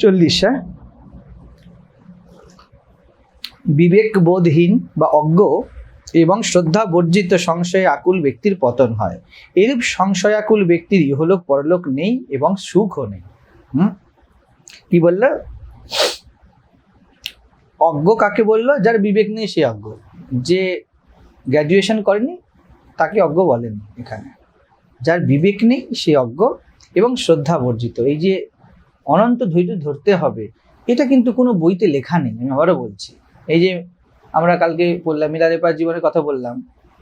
চল্লিশ হ্যাঁ? বিবেকবোধহীন বা অজ্ঞ এবং শ্রদ্ধা বর্জিত সংশয়ে আকুল ব্যক্তির পতন হয়। এরূপ সংশয়াকুল ব্যক্তির ইহলোক পরলোক নেই এবং সুখও নেই। হুম? কি বলল? অজ্ঞ কাকে বলল? যার বিবেক নেই সে অজ্ঞ। যে গ্র্যাজুয়েশন করেনি, তাকে অজ্ঞ বলেন এখানে। যার বিবেক নেই সে অজ্ঞ এবং শ্রদ্ধা বর্জিত এই যে অনন্ত ধৈর্য ধরতে হবে। এটা কিন্তু কোনো বইতে লেখা নেই, আমি আবারও বলছি। এই যে আমরা কালকে বললাম মিলারেপার জীবনের কথা বললাম,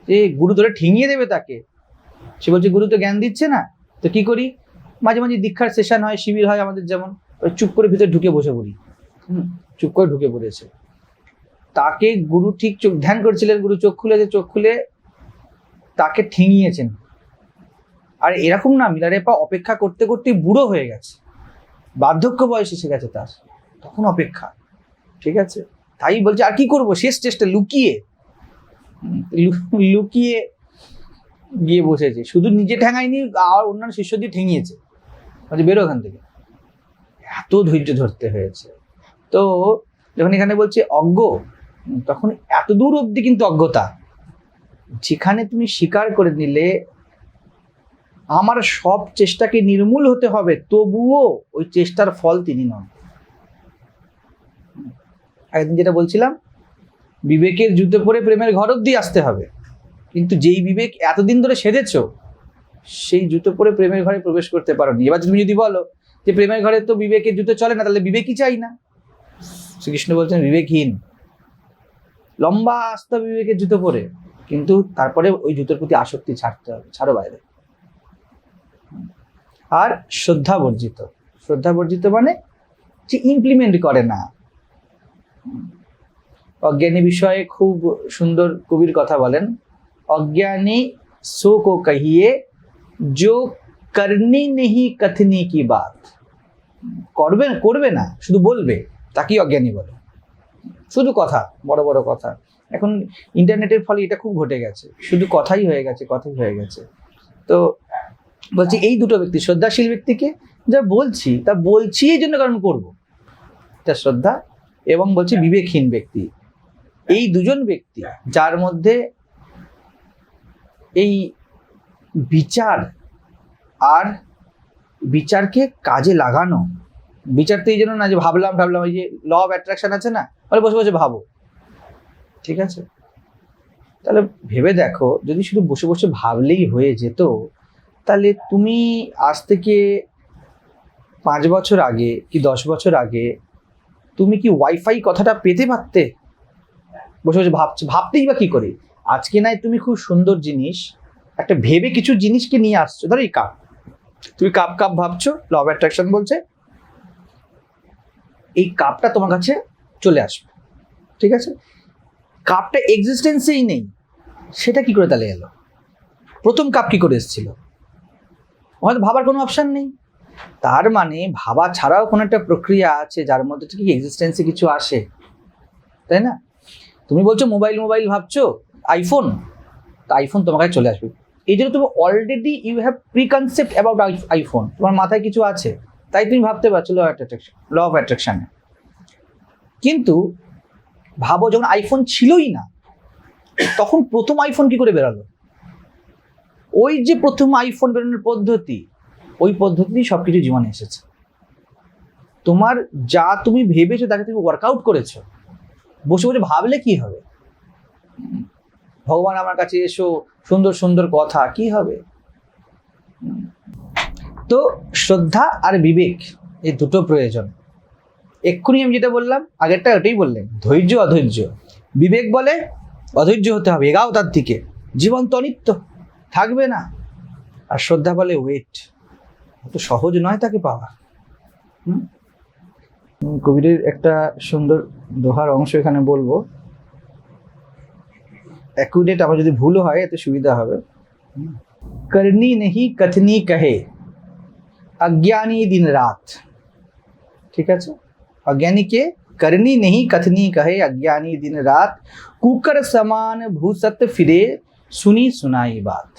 যে গুরু ধরে ঠেঙিয়ে দেবে তাকে। সে বলছে, গুরু তো জ্ঞান দিচ্ছে না, তো কি করি? মাঝে মাঝে দীক্ষার সেশন হয়, শিবির হয় আমাদের যেমন চুপ করে ভিতরে ঢুকে বসে পড়ি। চুপ করে ঢুকে পড়েছে। তাকে গুরু ঠিক চোখ, ধ্যান করছিলেন, গুরু চোখ খুলে যে চোখ খুলে তাকে ঠেঙিয়েছেন। আর এরকম না মিলারেপা অপেক্ষা করতে করতে বুড়ো হয়ে গেছে। বার্ধক্য বয়স এসে গেছে তার। তখন অপেক্ষা। ঠিক আছে? তাই বলছে, আর কি করব? শেষ চেষ্টা লুকিয়ে। লুকিয়ে গিয়ে বসেছে। শুধু নিজে ঠেঙায়নি, আর অন্যান্য শিষ্য দিয়ে ঠেঙিয়েছে। বলছে, বেরো ওখান থেকে। এত ধৈর্য ধরতে হয়েছে। তো যখন এখানে বলছে, অজ্ঞ? তখন এত দূর অবধি কিন্তু অজ্ঞতা। যেখানে তুমি স্বীকার করে নিলে আমার সব চেষ্টাকে নির্মূল হতে হবে, তবুও ওই চেষ্টার ফল তিনি নন। একদিন যেটা বলছিলাম, বিবেকের জুতো পরে প্রেমের ঘর অব্দি আসতে হবে। কিন্তু যেই বিবেক এতদিন ধরে সেধেছ সেই জুতো পরে প্রেমের ঘরে প্রবেশ করতে পারো নি এবার তুমি যদি বলো যে প্রেমের ঘরে তো বিবেকের জুতো চলে না, তাহলে বিবেকই চাই না। শ্রীকৃষ্ণ বলছেন, বিবেকহীন। লম্বা আস্তে বিবেকের জুতো পরে কিন্তু তারপরে ওই জুতোর প্রতি আসক্তি ছাড়তে হবে, ছাড়ো বাইরে। আর শ্রদ্ধা বর্জিত। শ্রদ্ধা বর্জিত মানে যে ইমপ্লিমেন্ট করে না। অজ্ঞানী বিষয়ে খুব সুন্দর কবির কথা বলেন, অজ্ঞানী সো কো কহিয়ে, যো করি নেহি কথনি কি বাত। করবে করবে না, শুধু বলবে, তাকেই অজ্ঞানী বলে। শুধু কথা, বড় বড় কথা। এখন ইন্টারনেটের ফলে এটা খুব ঘটে গেছে। শুধু কথাই হয়ে গেছে, কথাই হয়ে গেছে। তো বলছি এই দুটো ব্যক্তি, শ্রদ্ধাশীল ব্যক্তিকে যা বলছি, তা বলছি এই জন্য কারণ করব। তা শ্রদ্ধা এবং বলছি বিবেকহীন ব্যক্তি। এই দুজন ব্যক্তি যার মধ্যে এই বিচার আর বিচারকে কাজে লাগানো, বিচার তো এই জন্য না যে ভাবলাম ভাবলাম ওই যে ল অফ অ্যাট্রাকশন আছে না, বলে বসে বসে ভাবো। ঠিক আছে? তাহলে ভেবে দেখো, যদি শুধু বসে বসে ভাবলেই হয়ে যেত তাহলে তুমি আজ থেকে পাঁচ বছর আগে কি দশ বছর আগে তুমি কি ওয়াইফাই কথাটা পেতে পারতে? বসে বসে ভাবছি, ভাবতেই বা কি করে? আজকে নাই তুমি খুব সুন্দর জিনিস, একটা ভেবে কিছু জিনিসকে নিয়ে আসছো। ধরো এই কাপ তুমি কাপ কাপ ভাবছ ল অফ অ্যাট্রাকশন বলছে। এই কাপটা তোমার কাছে চলে আসবে। ঠিক আছে? কাপটা এক্সিস্টেন্সেই নেই। সেটা কি করে তাহলে এলো? প্রথম কাপ কি করে এসেছিল? হয়তো ভাবার কোনো অপশান নেই। তার মানে ভাবা ছাড়াও কোনো একটা প্রক্রিয়া আছে যার মধ্যে থেকে এক্সিস্টেন্সে কিছু আসে? তাই না? তুমি বলছো মোবাইল মোবাইল ভাবছ আইফোন তা আইফোন তোমার কাছে চলে আসবে। এই জন্য তুমি already you have pre concept about iPhone তোমার মাথায় কিছু আছে। তাই তুমি ভাবতে পারছ ল অ্যাট্রাকশন ল অফ অ্যাট্রাকশানে কিন্তু ভাবো যখন আইফোন ছিলই না, তখন প্রথম আইফোন কি করে বেরোলো? ওই যে প্রথম আইফোন বেরোনোর পদ্ধতি, ওই পদ্ধতি সব কিছু জীবনে এসেছে। তোমার যা তুমি ভেবেছো তাকে তুমি ওয়ার্কআউট করেছ। বসে বসে ভাবলে কি হবে? ভগবান আমার কাছে এসো, সুন্দর সুন্দর কথা, কি হবে? তো শ্রদ্ধা আর বিবেক এই দুটো প্রয়োজন। এক্ষুনি আমি যেটা বললাম, আগেরটা ওটাই বললেন ধৈর্য, অধৈর্য। বিবেক বলে অধৈর্য হতে হবে, এগাও তার দিকে। জীবন তো অনিত্য। থাকবে না আর শ্রদ্ধা বলে ওয়েট অত সহজ নয় তাকে পাওয়া হুম? উম, কবিরের একটা সুন্দর দোহার অংশ এখানে বলবো অ্যাকুরেট আমার যদি ভুল হয় এতে সুবিধা হবে করনি নেহি কথনি কহে अज्ञानी दिन रात ठीक है अज्ञानी के करनी नहीं कथनी कहे अज्ञानी दिन रात कुकर समान भूसत ফিরে শুনি শোনাই বাত।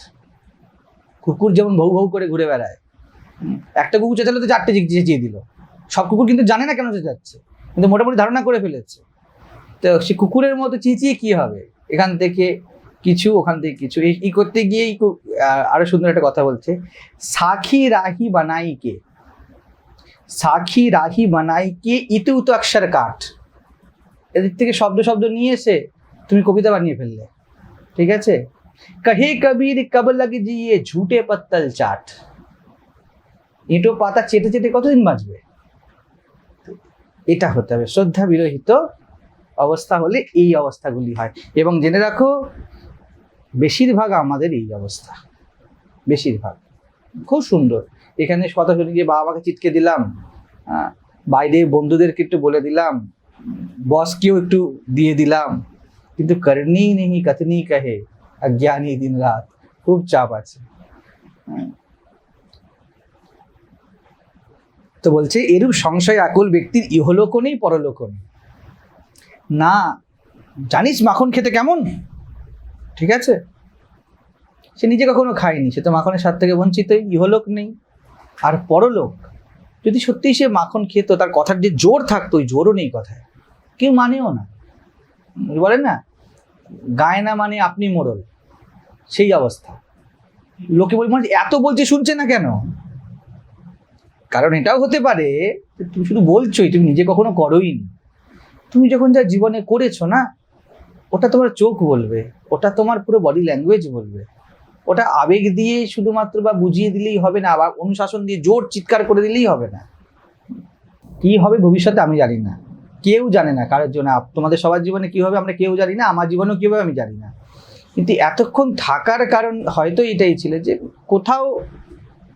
কুকুর যেমন ভৌ ভৌ করে ঘুরে বেড়ায়, একটা কুকুর চেঁচালে তো চারটে চেঁচিয়ে দিল। সব কুকুর কিন্তু জানে না কেন সে যাচ্ছে, কিন্তু মোটামুটি ধারণা করে ফেলেছে। তো সে কুকুরের মতো চিঁচিয়ে কি হবে? এখান থেকে কিছু, ওখান থেকে কিছু। এই করতে গিয়েই আরও সুন্দর একটা কথা বলছে, সাখী রাহি বানাই কে? সাখী রাহি বানাই কে? ইতু উতু অক্ষর কাঠ। এদিক থেকে শব্দ শব্দ নিয়ে এসে তুমি কবিতা বানিয়ে ফেললে। ঠিক আছে? কহে কবির কব লগ জিয়ে ঝুটে পত্তল চাট এঁটো পাতা চেটে চেটে কতদিন বাঁচবে এটা হতে হবে শ্রদ্ধা বিরহিত অবস্থা হলে এই অবস্থাগুলি হয় এবং জেনে রাখো বেশিরভাগ আমাদের এই অবস্থা বেশিরভাগ খুব সুন্দর এখানে কথা শুনে গিয়ে বাবা মাকে চিটকে দিলাম বাইরে বন্ধুদেরকে একটু বলে দিলাম, বসকেও একটু দিয়ে দিলাম, কিন্তু করনি নেই কতনি কহে অজ্ঞানী দিন রাত। খুব চাপ আছে। তো বলছে, এরূপ সংশয় আকুল ব্যক্তির ইহলোক নেই পরলোক নেই না, জানিস মাখন খেতে কেমন? ঠিক আছে? সে নিজে কখনো খায়নি, সে তো মাখনের স্বাদ থেকে বঞ্চিত ইহলোক নেই। আর পরলোক, যদি সত্যিই সে মাখন খেত, তার কথার যে জোর থাকতো, ওই জোরও নেই কথায়। কেউ মানেও না। বলেন না গায় না মানে আপনি মোড়ল। সেই অবস্থা। লোকে বলি মানে এত বলছে, শুনছে না কেন? কারণ এটাও হতে পারে তুমি শুধু বলছোই, তুমি নিজে কখনো করোই নি তুমি যখন যা জীবনে করেছ না, ওটা তোমার চোখ বলবে, ওটা তোমার পুরো বডি ল্যাঙ্গুয়েজ বলবে। ওটা আবেগ দিয়ে শুধুমাত্র বা বুঝিয়ে দিলেই হবে না, বা অনুশাসন দিয়ে জোর চিৎকার করে দিলেই হবে না। কি হবে ভবিষ্যতে আমি জানি না। কেউ জানে না কারোর জন্য। তোমাদের সবার জীবনে কি হবে আমরা কেউ জানি না, আমার জীবনেও কি হবে আমি জানি না। কিন্তু এতক্ষণ থাকার কারণ হয়তো এটাই ছিল যে কোথাও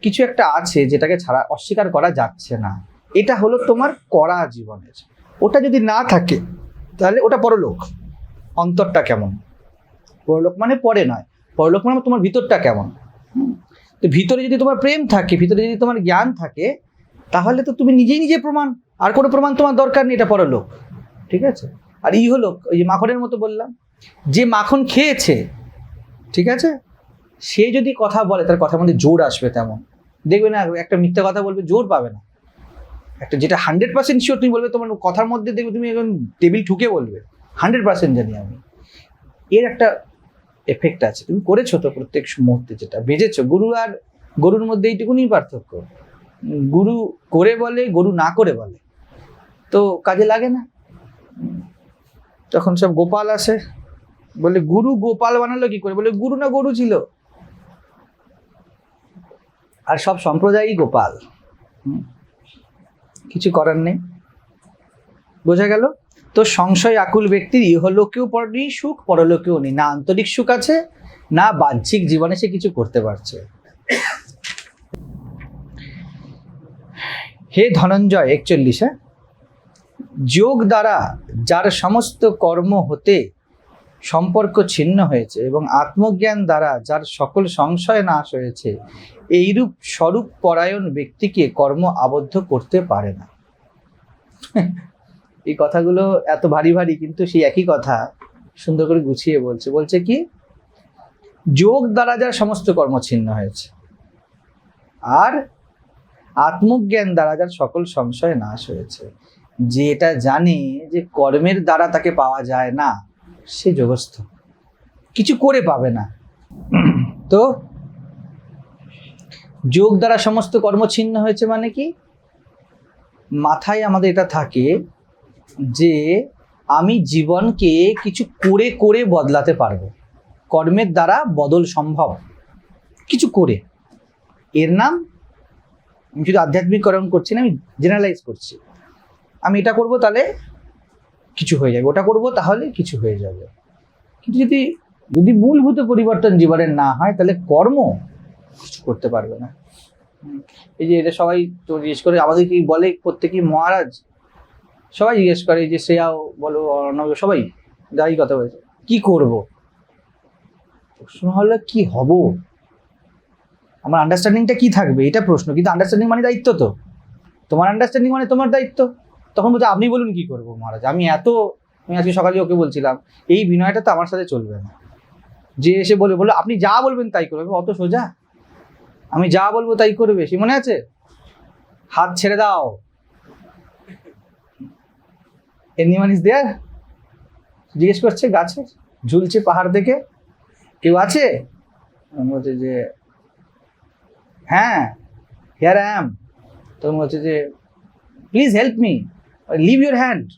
কিছু একটা আছে যেটাকে ছাড়া অস্বীকার করা যাচ্ছে না। এটা হলো তোমার করা জীবনের। ওটা যদি না থাকে, তাহলে ওটা পরলোক। অন্তরটা কেমন? পরলোক মানে পরে নয়। পরলোক মানে তোমার ভিতরটা কেমন? তো ভিতরে যদি তোমার প্রেম থাকে, ভিতরে যদি তোমার জ্ঞান থাকে, তাহলে তো তুমি নিজেই নিজে প্রমাণ। আর কোনো প্রমাণ তোমার দরকার নেই, এটা পরলোক ঠিক আছে? আর ই হলো, ওই যে মাখনের মতো বললাম, যে মাখন খেয়েছে, ঠিক আছে? সে যদি কথা বলে, তার কথার মধ্যে জোর আসবে তেমন। দেখবে না, একটা মিথ্যা কথা বলবে, জোর পাবে না। একটা যেটা হান্ড্রেড পার্সেন্ট শিওর তুমি বলবে, তোমার কথার মধ্যে দেখবে তুমি এখন টেবিল ঠুকে বলবে। হান্ড্রেড পার্সেন্ট জানি আমি। এর একটা এফেক্ট আছে। তুমি করেছ তো প্রত্যেক মুহূর্তে যেটা, বেজেছো। গুরু আর গরুর মধ্যে এইটুকুনি পার্থক্য। গুরু করে বলে, গরু না করে বলে। তো কাজে লাগে না। তখন সব গোপাল আসে। বলে, গুরু গোপাল বানালো কি করে? বলে, গুরু না গরু ছিল। আর সব সম্প্রদায়ই গোপাল। কিছু করার নেই। বোঝা গেল? তো সংশয় আকুল ব্যক্তির ইহলোকেও নেই, সুখ পরলোকেও নেই। না আন্তরিক সুখ আছে, না বাহ্যিক জীবনে সে কিছু করতে পারছে। হে ধনঞ্জয় একচল্লিশ হ্যাঁ? যোগ দ্বারা যার সমস্ত কর্ম হতে সম্পর্ক ছিন্ন হয়েছে এবং আত্মজ্ঞান দ্বারা যার সকল সংশয় নাশ হয়েছে, এইরূপ স্বরূপ পরায়ণ ব্যক্তিকে কর্ম আবদ্ধ করতে পারে না। এই কথাগুলো এত ভারী ভারী, কিন্তু সেই একই কথা সুন্দর করে গুছিয়ে বলছে। বলছে কি, যোগ দ্বারা যার সমস্ত কর্ম ছিন্ন হয়েছে, আর আত্মজ্ঞান দ্বারা যার সকল সংশয় নাশ হয়েছে। যে এটা জানে যে কর্মের দ্বারা তাকে পাওয়া যায় না, সে যোগস্থ কিছু করে পাবে না। তো যোগ দ্বারা সমস্ত কর্ম ছিন্ন হয়েছে মানে কি? মাথায় আমাদের এটা থাকে যে আমি জীবনকে কিছু করে করে বদলাতে পারব। কর্মের দ্বারা বদল সম্ভব। কিছু করে। এর নাম, আমি শুধু আধ্যাত্মিককরণ করছি না, আমি জেনারেলাইজ করছি। আমি এটা করব তাহলে কিছু হয়ে যাবে। ওটা করব তাহলে কিছু হয়ে যাবে। কিন্তু যদি যদি মূলভূত পরিবর্তন জীবনের না হয়, তাহলে কর্ম কিছু করতে পারবে না। এই যে এটা সবাই তো জিজ্ঞেস করে, আমাদের কি বলে প্রত্যেকেই মহারাজ? সবাই জিজ্ঞেস করে যে শ্রেয়াও বলো, অর্ণব, সবাই যাই কথা বলেছে কি করব? প্রশ্ন হলো, কি হব? আমার আন্ডারস্ট্যান্ডিংটা কি থাকবে? এটা প্রশ্ন। কিন্তু আন্ডারস্ট্যান্ডিং মানে দায়িত্ব তো। তোমার আন্ডারস্ট্যান্ডিং মানে তোমার দায়িত্ব। তখন বলছে, আপনি বলুন কি করব মহারাজ? আমি এত, আমি আজকে সকালে ওকে বলছিলাম, এই বিনয়টা তো আমার সাথে চলবে না। যে এসে বলে, বলল, আপনি যা বলবেন তাই করবে। অত সোজা? আমি যা বলব তাই করবে। সে মনে আছে? হাত ছেড়ে দাও। এমনি ইজ দেয়ার জিজ্ঞেস করছে গাছে, ঝুলছে পাহাড় দেখে। কেউ আছে? বলছে যে হ্যাঁ হেয়ার অ্যাম তখন বলছে যে please help me leave your hand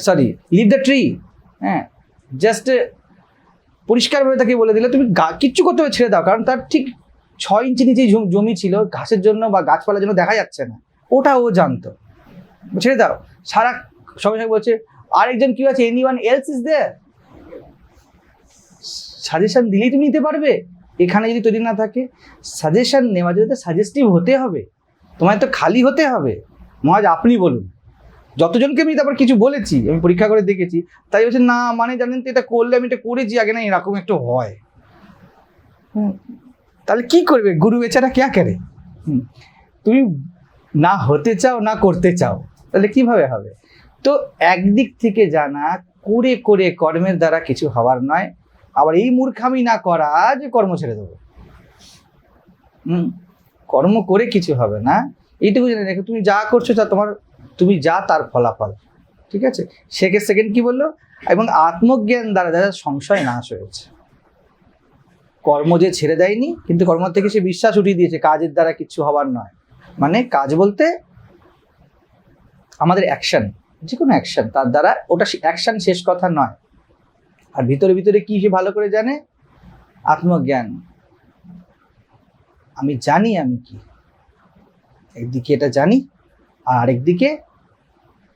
sorry leave the tree হ্যাঁ জাস্ট পরিষ্কারভাবে তাকে বলে দিলে, তুমি গা, কিচ্ছু করতে হবে, ছেড়ে দাও। কারণ তার ঠিক ছয় ইঞ্চি নিচে জম- ছিল, ঘাসের জন্য বা গাছপালার জন্য দেখা যাচ্ছে না। ওটা ও জানতো। ছেড়ে দাও। সারা সঙ্গে সঙ্গে বলছে, আরেকজন কি আছে? Anyone else is there suggestion দিলেই তুমি নিতে পারবে। এখানে যদি তৈরি না থাকে সাজেশন নেওয়া যদি সাজেস্টিভ হতে হবে। তোমায় তো খালি হতে হবে। মহাজ আপনি বলুন। যতজনকে আমি তারপর কিছু বলেছি আমি পরীক্ষা করে দেখেছি তাই বলছে না মানে জানেন তো এটা করলে আমি এটা করেছি আগে না এরকম একটু হয়। হুম, তাহলে কি করবে? গুরু বেচারা ক্যা করে হুম, তুমি না হতে চাও না করতে চাও তাহলে কীভাবে হবে? তো একদিক থেকে জানা করে করে কর্মের দ্বারা কিছু হওয়ার নয় আবার এই মূর্খামি না করা যে কর্ম ছেড়ে দেবো। হুম। কর্ম করে কিছু হবে না। এইটুকু জেনে রেখো তুমি যা করছ তা তোমার তুমি যা তার ফলাফল। ঠিক আছে? সেকেন্ড সেকেন্ড কি বলল? এবং আত্মজ্ঞান দ্বারা যারা সংশয় নাশ হয়েছে। কর্ম যে ছেড়ে দেয়নি, কিন্তু কর্ম থেকে সে বিশ্বাস উঠিয়ে দিয়েছে, কাজের দ্বারা কিছু হবার নয়। মানে কাজ বলতে আমাদের অ্যাকশন যে কোনো অ্যাকশন তার দ্বারা ওটা অ্যাকশন শেষ কথা নয়। আর ভিতরে ভিতরে কি সে ভালো করে জানে? আত্মজ্ঞান। আমি জানি আমি কি। একদিকে এটা জানি, আর আরেকদিকে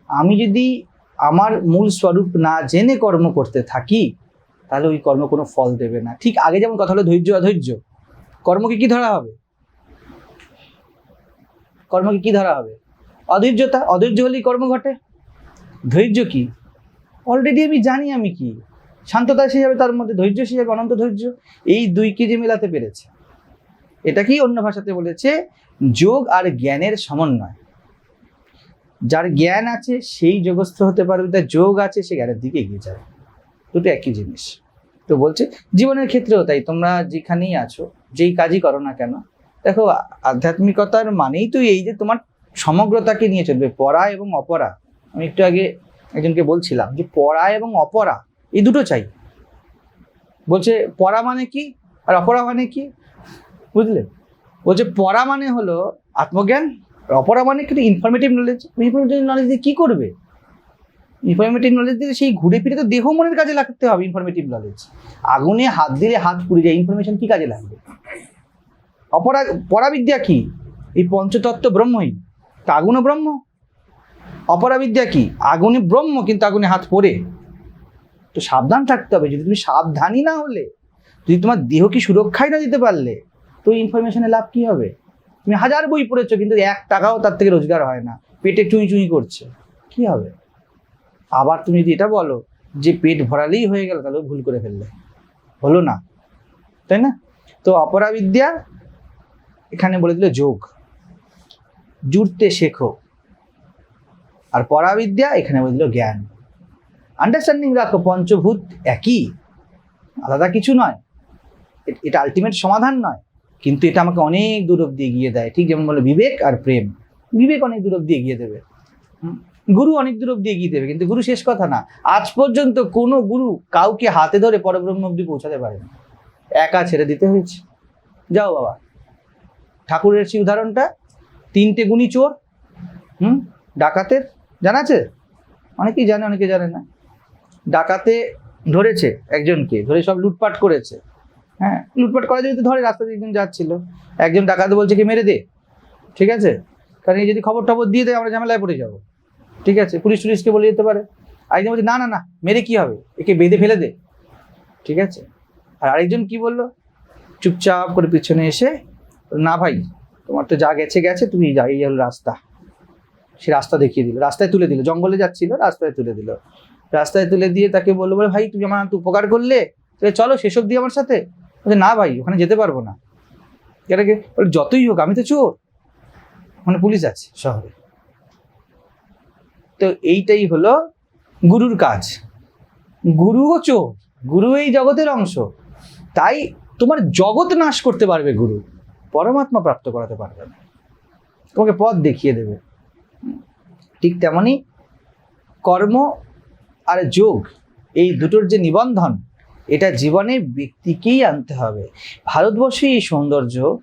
আমি যদি আমার মূল স্বরূপ না জেনে কর্ম করতে থাকি, তাহলে ওই কর্ম কোনো ফল দেবে না। ঠিক আগে যেমন কথা হলো ধৈর্য, অধৈর্য। কর্মকে কি ধরা হবে? কর্মকে কি ধরা হবে? অধৈর্যতা? অধৈর্য হলেই কর্ম ঘটে। ধৈর্য কি? অলরেডি আমি জানি আমি কি। শান্ততা সে যাবে তার মধ্যে ধৈর্য, সে যাবে অনন্ত ধৈর্য। এই দুইকে যে মেলাতে পেরেছে? এটা কি অন্য ভাষাতে বলেছে? যোগ আর জ্ঞানের সমন্বয়। যার জ্ঞান আছে, সেই যোগস্থ হতে পারবে তার যোগ আছে, সে জ্ঞানের দিকে এগিয়ে যাবে। দুটো একই জিনিস। তো বলছে, জীবনের ক্ষেত্রেও তাই, তোমরা যেখানেই আছো, যেই কাজই করো না কেন, দেখো আধ্যাত্মিকতার মানেই তো এই যে তোমার সমগ্রতাকে নিয়ে চলবে পড়া এবং অপরা। আমি একটু আগে একজনকে বলছিলাম যে পড়া এবং অপরা, এই দুটো চাই। বলছে পড়া মানে কি? আর অপরা মানে কি? বুঝলে? বলছে পড়া মানে হলো আত্মজ্ঞান অপরা মানে কিন্তু ইনফরমেটিভ নলেজ ইনফরমেটিভ নলেজ দিয়ে কী করবে? ইনফরমেটিভ নলেজ দিয়ে সেই ঘুরে ফিরে তো দেহ মনের কাজে লাগতে হবে ইনফরমেটিভ নলেজ আগুনে হাত দিলে হাত পুড়ে যায় ইনফরমেশন কি কাজে লাগবে? অপরা, পরাবিদ্যা কি? এই পঞ্চতত্ত্ব ব্রহ্মই তা আগুনও ব্রহ্ম। অপরাবিদ্যা কি? আগুনে ব্রহ্ম, কিন্তু আগুনে হাত পড়ে। তো সাবধান থাকতে হবে, যদি তুমি সাবধানই না হলে, যদি তোমার দেহকে সুরক্ষাই না দিতে পারলে, তো ইনফরমেশনের লাভ কি হবে? তুমি হাজার বই পড়েছো, কিন্তু এক টাকাও তার থেকে রোজগার হয় না। পেটে চুঁই চুঁই করছে। কি হবে? আবার তুমি যদি এটা বলো যে পেট ভরালেই হয়ে গেল, তাহলে ভুল করে ফেললে। হলো না। তাই না? তো অপরাবিদ্যা এখানে বলে দিল যোগ। জুড়তে শেখো। আর পরাবিদ্যা এখানে বলে দিল জ্ঞান। আন্ডারস্ট্যান্ডিং রাখো, পঞ্চভূত একই। আলাদা কিছু নয়। এটা আলটিমেট সমাধান নয়। কিন্তু এটা আমাকে অনেক দূর অব্দি এগিয়ে দেয়। ঠিক যেমন বলো বিবেক আর প্রেম। বিবেক অনেক দূর অব্দি এগিয়ে দেবে। গুরু অনেক দূর অব্দি এগিয়ে দেবে, কিন্তু গুরু শেষ কথা না। আজ পর্যন্ত কোনো গুরু কাউকে হাতে ধরে পরব্রহ্ম অব্দি পৌঁছাতে পারেনি। একা ছেড়ে দিতে হয়েছে। যাও বাবা। ঠাকুরের সেই উদাহরণটা, তিনটে গুণী চোর, হুম, ডাকাতের, জানা আছে? অনেকেই জানে, অনেকে জানে না। ডাকাতে ধরেছে একজনকে, ধরে সব লুটপাট করেছে। হ্যাঁ লুটপাট করা যদি ধরে, রাস্তা দিয়ে একজন যাচ্ছিল। একজন ডাকাত বলছে, কি মেরে দে? ঠিক আছে? কারণ এই যদি খবর টবর দিয়ে দেয়, আমরা ঝামেলায় পড়ে যাব। ঠিক আছে? পুলিশ টুলিশকে বলে যেতে পারে। আরেকজন বলছে, না না না, মেরে কি হবে? একে বেঁধে ফেলে দে। ঠিক আছে? আর আরেকজন কি বলল? চুপচাপ করে পিছনে এসে, না ভাই, তোমার তো যা গেছে গেছে, তুমি যা, এই হলো রাস্তা। সে রাস্তা দেখিয়ে দিল, রাস্তায় তুলে দিল, জঙ্গলে যাচ্ছিল, রাস্তায় তুলে দিল। রাস্তায় তুলে দিয়ে তাকে বলল, বলে, ভাই, তুমি আমার উপকার করলে? চলো সেসব দিয়ে আমার সাথে। বলছে না ভাই, ওখানে যেতে পারব না। এটাকে যতই হোক, আমি তো চোর। ওখানে পুলিশ আছে শহরে। তো এইটাই হলো গুরুর কাজ। গুরুও চোর, গুরু এই জগতের অংশ। তাই তোমার জগৎ নাশ করতে পারবে গুরু, পরমাত্মা প্রাপ্ত করাতে পারবে না। তোমাকে পথ দেখিয়ে দেবে। ঠিক তেমনই কর্ম আর যোগ, এই দুটোর যে নিবন্ধন এটা জীবনে ব্যক্তিকেই আনতে হবে। ভারতবর্ষে এই সৌন্দর্য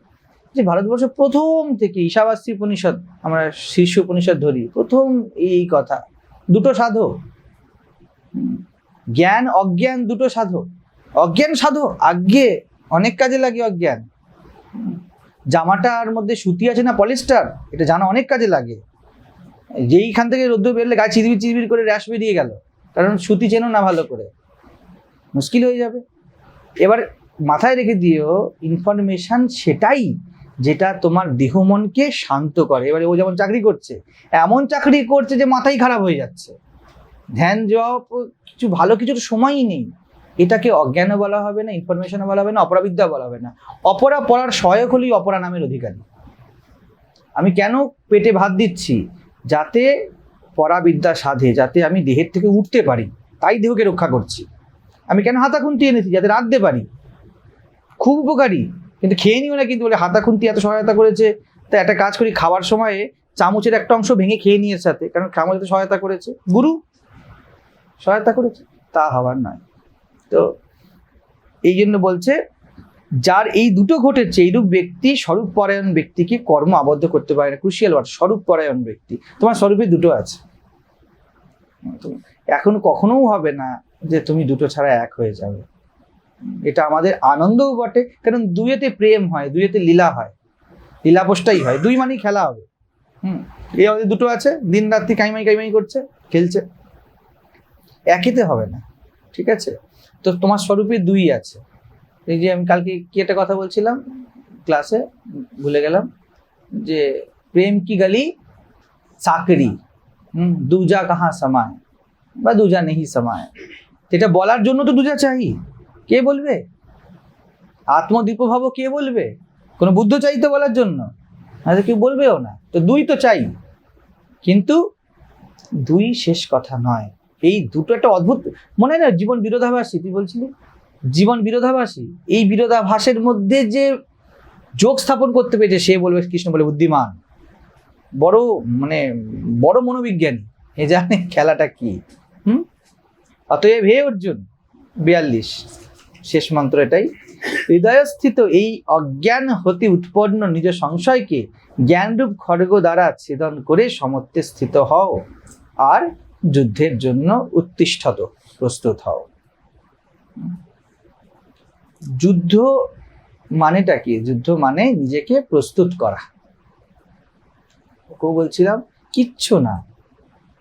যে ভারতবর্ষ প্রথম থেকে ঈশাবাসী উপনিষদ আমরা শীর্ষ উপনিষদ ধরি প্রথম এই কথা দুটো হুম, জ্ঞান অজ্ঞান দুটো সাধক অজ্ঞান সাধক আজ্ঞে অনেক কাজে লাগে অজ্ঞান। জামাটার মধ্যে সুতি আছে না পলিস্টার? এটা জানা অনেক কাজে লাগে। যেইখান থেকে রোদ্দুর বেরোলে গায়ে চিরবির চিরবির করে র্যাশ বেরিয়ে গেল। কারণ সুতি চেনো না ভালো করে। মুশকিল হয়ে যাবে। এবার মাথায় রেখে দিও ইনফরমেশন সেটাই যেটা তোমার দেহ মনকে শান্ত করে। এবারে ও যেমন চাকরি করছে, এমন চাকরি করছে যে মাথাই খারাপ হয়ে যাচ্ছে। ধ্যান জব কিছু ভালো কিছুর সময়ই নেই। এটাকে অজ্ঞানও বলা হবে না ইনফরমেশনও বলা হবে না অপরাবিদ্যা বলা হবে না। অপরা পড়ার সহায়ক হলেই অপরা নামের অধিকারী। আমি কেন পেটে ভাত দিচ্ছি? যাতে পরাবিদ্যা সাধে, যাতে আমি দেহের থেকে উঠতে পারি। তাই দেহকে রক্ষা করছি। আমি কেন হাতা খুন্তি এনেছি? যাতে রাখতে পারি। খুব উপকারী। কিন্তু খেয়ে নিও না কিন্তু বলে, হাতা খুন্তি এত সহায়তা করেছে। তা একটা কাজ করি, খাওয়ার সময়ে চামচের একটা অংশ ভেঙে খেয়ে নিয়ে সাথে। কারণ চামচ তো সহায়তা করেছে। গুরু, সহায়তা করেছে। তা হবার নয়। তো এই জন্য বলছে, যার এই দুটো ঘটেছে, এইরূপ ব্যক্তি স্বরূপ পরায়ণ ব্যক্তিকে কর্ম আবদ্ধ করতে পারে না। ক্রুশিয়াল ওয়ার্ড স্বরূপ পরায়ণ ব্যক্তি। তোমার স্বরূপে দুটো আছে। এখন কখনোও হবে না। যে তুমি দুটো ছাড়া এক হয়ে যাবে। এটা আমাদের আনন্দও বটে, কারণ দুয়েতে প্রেম হয় দুয়েতে লীলা হয়। লীলাপোষটাই হয়, দুই মানেই খেলা হবে। হুম, এই আমাদের দুটো আছে দিন রাত্রি কাইমাই কাইমাই করছে, খেলছে। একেতে হবে না, ঠিক আছে? তো তোমার স্বরূপে দুই আছে। এই যে আমি কালকে কি একটা কথা বলছিলাম ক্লাসে, ভুলে গেলাম, যে প্রেম কি গালি? চাকরি। হুম, দুজা কাহা সমায়, বা দুজা নেহি সমায়। এটা বলার জন্য তো দুজা চাই। কে বলবে? আত্মদীপ ভাব কে বলবে? কোনো বুদ্ধ চাই তো বলার জন্য? হয়তো কেউ বলবেও না। তো দুই তো চাই। কিন্তু দুই শেষ কথা নয়। এই দুটো একটা অদ্ভুত মনে হয় না জীবন বিরোধাভাসী? তুই বলছিলি? জীবন বিরোধাভাসী? এই বিরোধাভাসের মধ্যে যে যোগ স্থাপন করতে পেরেছে, সে বলবে কৃষ্ণ বলে বুদ্ধিমান। বড় মানে বড় মনোবিজ্ঞানী। এ জানে খেলাটা কি? হুম? অতএব হে অর্জুন, বিয়াল্লিশ, শেষ মন্ত্র এটাই। হৃদয়স্থিত এই অজ্ঞান হতে উৎপন্ন নিজ সংশয়কে জ্ঞানরূপ খড়গ দ্বারা ছেদন করে সমত্বে স্থিত হও, আর যুদ্ধের জন্য উত্তিষ্ঠত, প্রস্তুত হও। যুদ্ধ মানেটা কি? যুদ্ধ মানে নিজেকে প্রস্তুত করা। ওকেও বলছিলাম, কিচ্ছু না।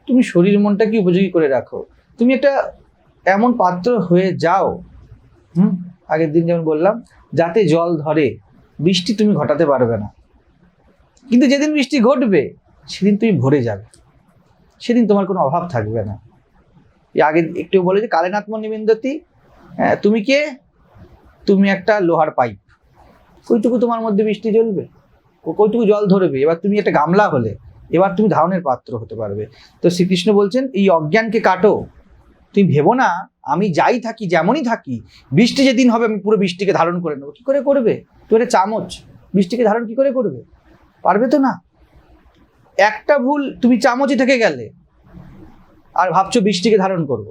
তুমি শরীর মনটাকে উপযোগী করে রাখো। তুমি একটা এমন পাত্র হয়ে যাও। হুম? আগের দিন যেমন বললাম, যাতে জল ধরে, বৃষ্টি তুমি ঘটাতে পারবে না। কিন্তু যেদিন বৃষ্টি ঘটবে, সেদিন তুমি ভরে যাবে। সেদিন তোমার কোনো অভাব থাকবে না। আগে একটু বলে যে কালেনাত্ম নিবিন্দতি তুমি কে? তুমি একটা লোহার পাইপ। কইটুকু তোমার মধ্যে বৃষ্টি জ্বলবে? কইটুকু জল ধরবে? এবার তুমি একটা গামলা হলে, এবার তুমি ধারণের পাত্র হতে পারবে। তো শ্রীকৃষ্ণ বলছেন, এই অজ্ঞানকে কাটো। তুমি ভেবো না, আমি যাই থাকি, যেমনই থাকি, বৃষ্টি যেদিন হবে, আমি পুরো বৃষ্টিকে ধারণ করে নেব। কি করে করবে? তুমি একটা চামচ বৃষ্টিকে ধারণ কি করে করবে? পারবে তো না? একটা ভুল তুমি চামচই থেকে গেলে, আর ভাবছ বৃষ্টিকে ধারণ করব।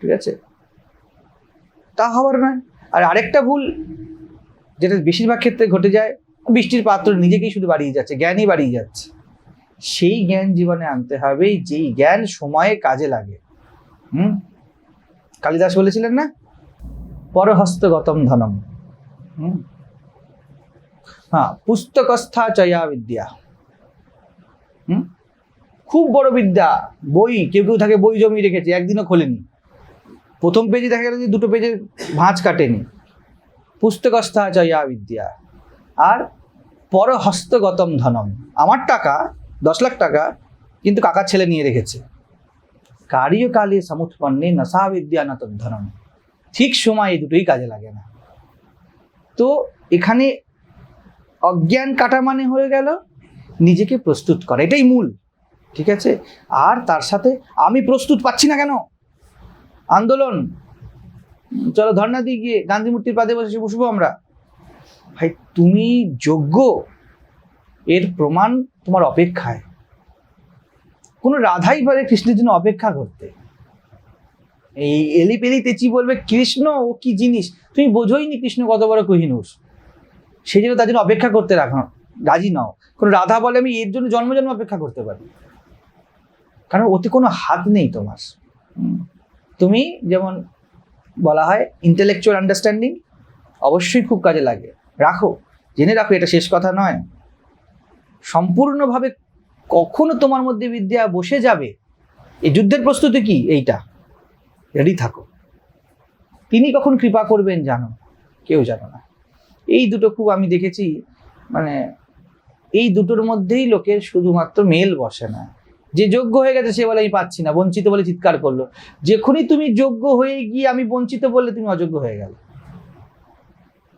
ঠিক আছে? তা হবার নয়। আর আরেকটা ভুল, যেটা বেশিরভাগ ক্ষেত্রে ঘটে যায়, বৃষ্টির পাত্র নিজেকেই শুধু বাড়িয়ে যাচ্ছে, জ্ঞানই বাড়িয়ে যাচ্ছে। সেই জ্ঞান জীবনে আনতে হবে, যেই জ্ঞান সময়ে কাজে লাগে। হুম? কালিদাস বলেছিলেন না? পরহস্তগতম ধনম। হুম। হ্যাঁ পুস্তকস্থা চয়া বিদ্যা। হুম? খুব বড় বিদ্যা বই কেউ কেউ থাকে বই জমিয়ে রেখেছে একদিনও খোলেনি। প্রথম পেজে দেখা গেল যে দুটো পেজে ভাঁজ কাটেনি। পুস্তকস্থা চয়া বিদ্যা। আর পরহস্তগতম ধনম। আমার টাকা দশ লাখ টাকা কিন্তু কাকার ছেলে নিয়ে রেখেছে। কার্যকালে সমুৎপন্নে নশা বিদ্যা না তদ্ধনম ঠিক সময় এই দুটোই কাজে লাগে না। তো এখানে অজ্ঞান কাটা মানে হয়ে গেল, নিজেকে প্রস্তুত করা। এটাই মূল, ঠিক আছে? আর তার সাথে আমি প্রস্তুত পাচ্ছি না কেন? আন্দোলন। চলো ধর্ণা দিয়ে গিয়ে, গান্ধী মূর্তির পাদে বসে বসবো আমরা। ভাই, তুমি যোগ্য। এর প্রমাণ তোমার অপেক্ষায়। কোনো রাধাই পারে কৃষ্ণের জন্য অপেক্ষা করতে। এই এলি পেলি তেচি বলবে, কৃষ্ণ, ও কি জিনিস? তুমি বোঝোই নি কৃষ্ণ কত বড় কহিনুস সেই জন্য তার জন্য অপেক্ষা করতে রাখো, রাজি নাও। কোনো রাধা বলে আমি এর জন্য জন্ম জন্ম অপেক্ষা করতে পারি। কারণ ওতে কোনো হাত নেই তোমার। তুমি যেমন বলা হয় ইন্টেলেকচুয়াল আন্ডারস্ট্যান্ডিং অবশ্যই খুব কাজে লাগে। রাখো, জেনে রাখো, এটা শেষ কথা নয়। সম্পূর্ণভাবে কখনো তোমার মধ্যে বিদ্যা বসে যাবে? এই যুদ্ধের প্রস্তুতি কি এইটা? রেডি থাকো। তিনি কখন কৃপা করবেন জানো? কেউ জানো না। এই দুটো খুব আমি দেখেছি মানে এই দুটোর মধ্যেই লোকের শুধুমাত্র মেল বসে না। যে যোগ্য হয়ে গেছে সে বলে আমি পাচ্ছি না, বঞ্চিত বলে চিৎকার করল। যখনই তুমি যোগ্য হয়ে গিয়ে আমি বঞ্চিত বললে তুমি অযোগ্য হয়ে গেল।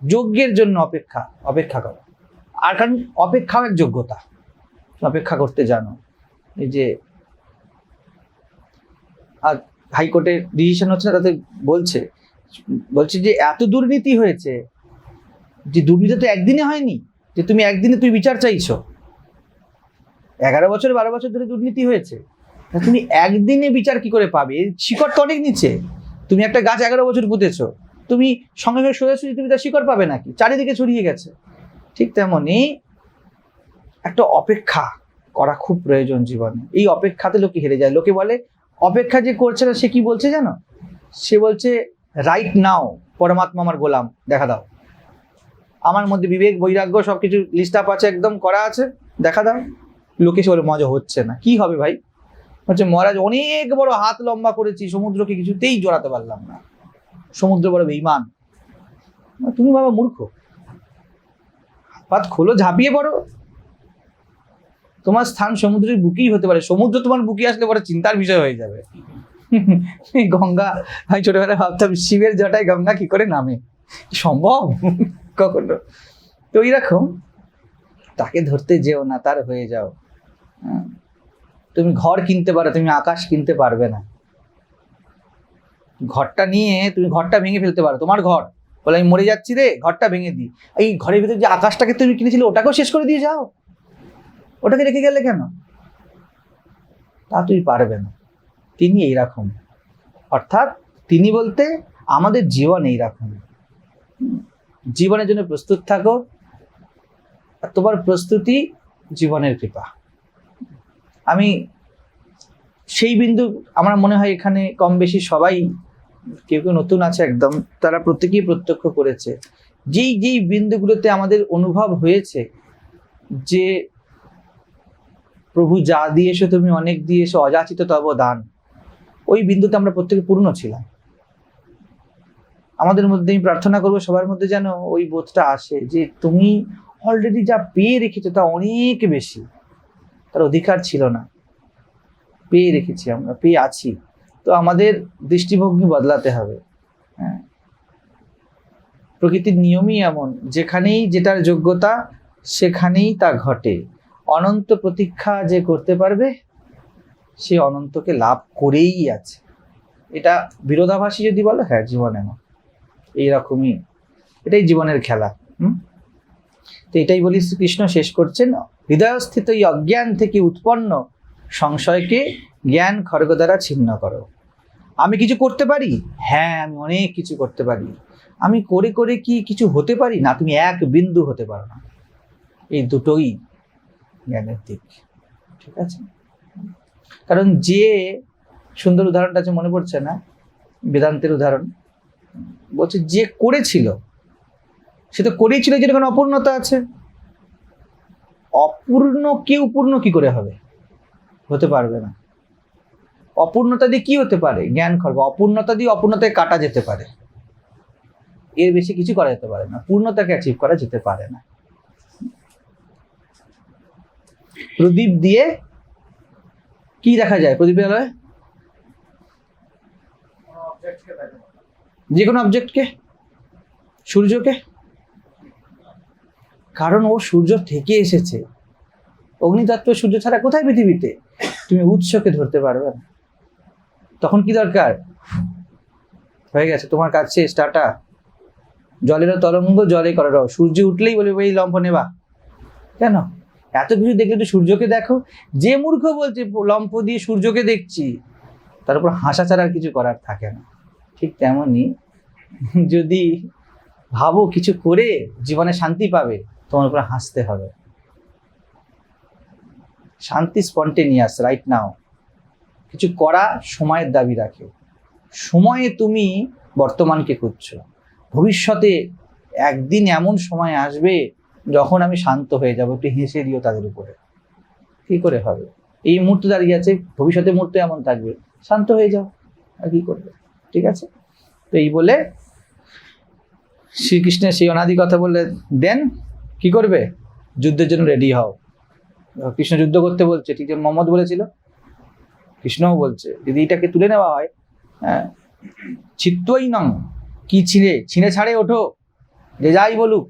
যোগ্যের জন্য অপেক্ষা অপেক্ষা করো। আর কারণ অপেক্ষাও এক যোগ্যতা। অপেক্ষা করতে জানো। এই যে, আর হাইকোর্টের ডিসিশন হচ্ছে না, তাতে বলছে বলছে যে এত দুর্নীতি হয়েছে, যে দুর্নীতি তো একদিনে হয়নি, যে তুমি একদিনে তুই বিচার চাইছো। এগারো বছর, বারো বছর ধরে দুর্নীতি হয়েছে তুমি একদিনে বিচার কি করে পাবে? শিকড় তো অনেক নিচে। তুমি একটা গাছ এগারো বছর পুঁতেছো, তুমি সঙ্গে সঙ্গে সোজাসুজি তুমি তার শিকড় পাবে নাকি? চারিদিকে ছড়িয়ে গেছে। ঠিক তেমনই একটা অপেক্ষা করা খুব প্রয়োজন জীবনে। এই অপেক্ষাতে লোকে হেরে যায়। লোকে বলে, অপেক্ষা যে করছে না, সে কি বলছে জানো? সে বলছে রাইট নাও পরমাত্মা আমার গোলাম, দেখা দাও। আমার মধ্যে বিবেক, বৈরাগ্য সব কিছু লিস্ট আপ আছে, একদম করা আছে, দেখা দাও। লোকে সে বলে, মজা হচ্ছে না। কি হবে ভাই? হচ্ছে মহারাজ, অনেক বড় হাত লম্বা করেছি, সমুদ্রকে কিছুতেই জড়াতে পারলাম না। সমুদ্র বড় বেইমান তুমি বাবা মূর্খ। পাত খোলো, ঝাঁপিয়ে পড়ো। তোমার স্থান সমুদ্রের বুকেই হতে পারে। সমুদ্র তোমার বুকে আসলে পরে চিন্তার বিষয় হয়ে যাবে। গঙ্গা, আমি ছোটবেলায় ভাবতাম, শিবের জটায় গঙ্গা কি করে নামে? সম্ভব? কখনো। তো এইরকম, তাকে ধরতে যেও না, তার হয়ে যাও। হ্যাঁ। তুমি ঘর কিনতে পারো, তুমি আকাশ কিনতে পারবে না। ঘরটা নিয়ে তুমি ঘরটা ভেঙে ফেলতে পারো। তোমার ঘর। বলে, আমি মরে যাচ্ছি রে, ঘরটা ভেঙে দিই এই ঘরের ভিতরে যে আকাশটাকে তুমি কিনেছিলে, ওটাকেও শেষ করে দিয়ে যাও। ওটাকে রেখে গেলে কেন? তা তুই পারবে না। তিনি এইরকম। অর্থাৎ তিনি বলতে আমাদের জীবন এইরকম। জীবনের জন্য প্রস্তুত থাকো। তোমার প্রস্তুতি জীবনের কৃপা। আমি সেই বিন্দু আমার মনে হয় এখানে কম বেশি সবাই, কেউ কেউ নতুন আছে একদম, তারা প্রত্যেকেই প্রত্যক্ষ করেছে। যেই যেই বিন্দুগুলোতে আমাদের অনুভব হয়েছে যে প্রভু যা দিয়েছ তুমি, অনেক দিয়েছ, অযাচিত তব দান। ওই বিন্দুতে আমরা প্রত্যেকে পূর্ণ ছিলাম। আমাদের মধ্যে আমি প্রার্থনা করব সবার মধ্যে যেন ওই বোধটা আসে যে তুমি অলরেডি যা পেয়ে রেখেছো তা অনেক বেশি। তার অধিকার ছিল না। পেয়ে রেখেছি আমরা, পেয়ে আছি। তো আমাদের দৃষ্টিভঙ্গি বদলাতে হবে। হ্যাঁ। প্রকৃতির নিয়মই এমন। যেখানেই যেটার যোগ্যতা, সেখানেই তা ঘটে। অনন্ত প্রতীক্ষা যে করতে পারবে, সে অনন্তকে লাভ করেই আছে। এটা বিরোধাভাসী যদি বলো হ্যাঁ জীবন এমন। এইরকমই। এটাই জীবনের খেলা, হুম? তো এটাই বলি শ্রীকৃষ্ণ শেষ করছেন। হৃদয়স্থিত এই অজ্ঞান থেকে উৎপন্ন সংশয়কে জ্ঞান খড়গ দ্বারা ছিন্ন করো। আমি কিছু করতে পারি? হ্যাঁ আমি অনেক কিছু করতে পারি। আমি করে করে কি কিছু হতে পারি? না, তুমি এক বিন্দু হতে পারো না। এই দুটোই জ্ঞানের দিক, ঠিক আছে? কারণ যে সুন্দর উদাহরণটা আছে মনে পড়ছে না, বেদান্তের উদাহরণ, বলছে যে করেছিল, সে তো করেই ছিল যেরকম অপূর্ণতা আছে। অপূর্ণ কেউ পূর্ণ কি করে হবে? হতে পারবে না। অপূর্ণতা দিয়ে কি হতে পারে? জ্ঞান খর্ব। অপূর্ণতা দিয়ে অপূর্ণতায় কাটা যেতে পারে। এর বেশি কিছু করা যেতে পারে না। পূর্ণতাকে অ্যাচিভ করা যেতে পারে না। প্রদীপ দিয়ে কি দেখা যায়? প্রদীপের আলোয়? যে কোনো অবজেক্টকে সূর্যকে? কারণ ও সূর্য থেকে এসেছে। অগ্নিতত্ত্ব সূর্য ছাড়া কোথায় পৃথিবীতে? তুমি উৎসকে ধরতে পারবে না। তখন কি দরকার? হয়ে গেছে, তোমার কাছে শেষ, টাটা। জলের তরঙ্গ, জলে করে রও সূর্য উঠলেই বলে এই লম্ফ নেবা। কেন? এত কিছু দেখলে তো সূর্যকে দেখো। যে মূর্খ বলছে, লম্ফ দিয়ে সূর্যকে দেখছি, তার উপর হাসা ছাড়া আর কিছু করার থাকে না। ঠিক তেমনই যদি ভাবো কিছু করে জীবনে শান্তি পাবে, তোমার উপর হাসতে হবে। শান্তি স্পন্টেনিয়াস রাইট নাও কিছু করা সময়ের দাবি রাখে। সময়ে তুমি বর্তমানকে খুঁজছো। ভবিষ্যতে একদিন এমন সময় আসবে যখন আমি শান্ত হয়ে যাব, একটু হেসে দিও তাদের উপরে। কি করে হবে? এই মুহূর্তে দাঁড়িয়ে আছে ভবিষ্যতে মুহূর্তে এমন থাকবে। শান্ত হয়ে যাও, আর কি করবে? ঠিক আছে? তো এই বলে শ্রীকৃষ্ণের সেই অনাদি কথা বলে দেন, কি করবে? যুদ্ধের জন্য রেডি হও। কৃষ্ণ যুদ্ধ করতে বলছে, ঠিক যে মোহাম্মদ বলেছিল। কৃষ্ণও বলছে, যদি এটাকে তুলে নেওয়া হয় হ্যাঁ চিত্তই নং কি ছিঁড়ে ছিঁড়ে ছাড়ে ওঠো, যে যাই বলুক।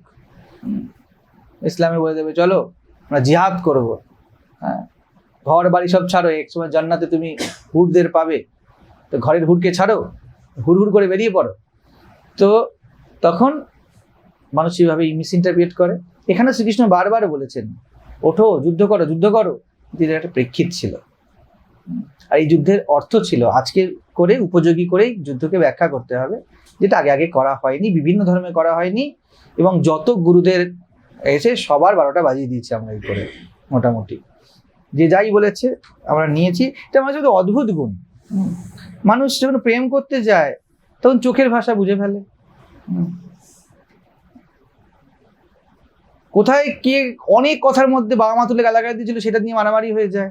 ইসলামে বলে দেবে, চলো আমরা জিহাদ করব। হ্যাঁ ঘর বাড়ি সব ছাড়ো, এক সময় জান্নাতে তুমি হুরদের পাবে। তো ঘরের হুরকে ছাড়ো, হুর হুর করে বেরিয়ে পড়ো। তো তখন মানুষ এইভাবে মিস ইন্টারপ্রিয়েট করে। এখানে শ্রীকৃষ্ণ বারবার বলেছেন, ওঠো, যুদ্ধ করো যুদ্ধ করো। কিন্তু একটা প্রেক্ষিত ছিল। আর এই যুদ্ধের অর্থ ছিল, আজকে করে, উপযোগী করেই যুদ্ধকে ব্যাখ্যা করতে হবে। যেটা আগে আগে করা হয়নি, বিভিন্ন ধর্মে করা হয়নি। এবং যত গুরুদের এসে সবার বারোটা বাজিয়ে দিয়েছি আমরা এই করে, মোটামুটি। যে যাই বলেছে, আমরা নিয়েছি। এটা মানুষের একটা অদ্ভুত গুণ। মানুষ যখন প্রেম করতে যায়, তখন চোখের ভাষা বুঝে ফেলে। কোথায় কে, অনেক কথার মধ্যে বাবা মা তুলে গালাগালি দিয়েছিল, সেটা নিয়ে মারামারি হয়ে যায়।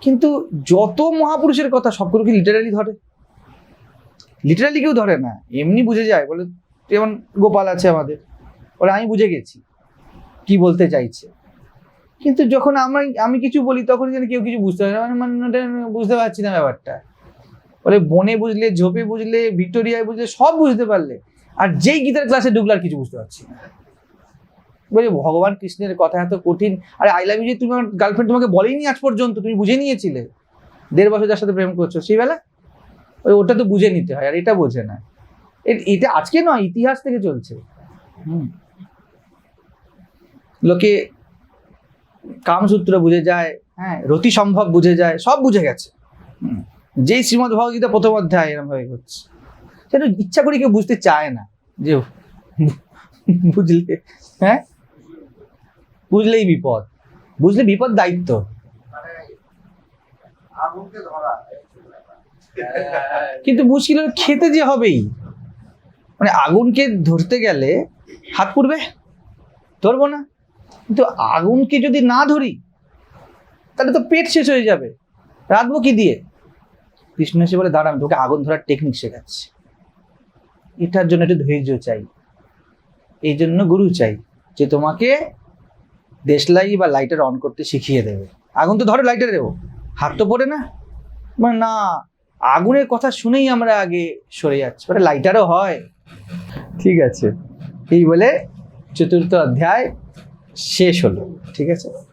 কিন্তু যত মহাপুরুষের কথা সবগুলো কি লিটারালি ধরে। লিটারালি কেউ ধরে না। এমনি বুঝে যায়। বলে যেমন গোপাল আছে আমাদের। বলে, আমি বুঝে গেছি। কি বলতে চাইছে। কিন্তু যখন আমরা আমি কিছু বলি তখন যেন কেউ কিছু বুঝতে পারে না। মানে মানে ওটা বুঝতে পারছি না ব্যাপারটা। বলে, বনে বুঝলে, ঝোপে বুঝলে, ভিক্টোরিয়ায় বুঝলে, সব বুঝতে পারলে। আর যেই গীতার ক্লাসে ঢুকলে আর কিছু বুঝতে পারছি না। বলে, ভগবান কৃষ্ণের কথা এত কঠিন। আরে আই লাভ ইউ যে তুমি আমার গার্লফ্রেন্ড তোমাকে বলেনি আজ পর্যন্ত, তুমি বুঝে নিয়েছিলে। দেড় বছর যার সাথে প্রেম করছ, সেই বেলা? ওই, ওটা তো বুঝে নিতে হয়, আর এটা বোঝে না। এটা আজকে নয়, ইতিহাস থেকে চলছে। হুম। লোকে কামসূত্র বুঝে যায় হ্যাঁ রতি সম্ভব বুঝে যায় সব বুঝে গেছে। যেই শ্রীমদ ভগবদ্গীতা প্রথম অধ্যায় এরম হয়ে হচ্ছে। সেটা ইচ্ছা করে কেউ বুঝতে চায় না যে বুঝলে হ্যাঁ? বুঝলেই বিপদ। বুঝলে বিপদ দায়িত্ব। কিন্তু মুশকিল হলো খেতে যে হবেই। মানে আগুনকে ধরতে গেলে হাত পুড়বে? ধরবো না? কিন্তু আগুনকে যদি না ধরি তাহলে তো পেট শেষ হয়ে যাবে। রাঁধবো কি দিয়ে? কৃষ্ণ এসে বলে দাঁড়া আমি তোকে আগুন ধরার টেকনিক শেখাচ্ছি। এটার জন্য একটু ধৈর্য চাই। এই জন্য গুরু চাই যে তোমাকে দেশলাই বা লাইটার অন করতে শিখিয়ে দেবে। আগুন তো ধরো লাইটার দেবো হাত তো পড়ে না। মানে না আগুনের কথা শুনেই আমরা আগে সরে যাচ্ছি। মানে লাইটারও হয়। ঠিক আছে। এই বলে চতুর্থ অধ্যায় শেষ হলো ঠিক আছে?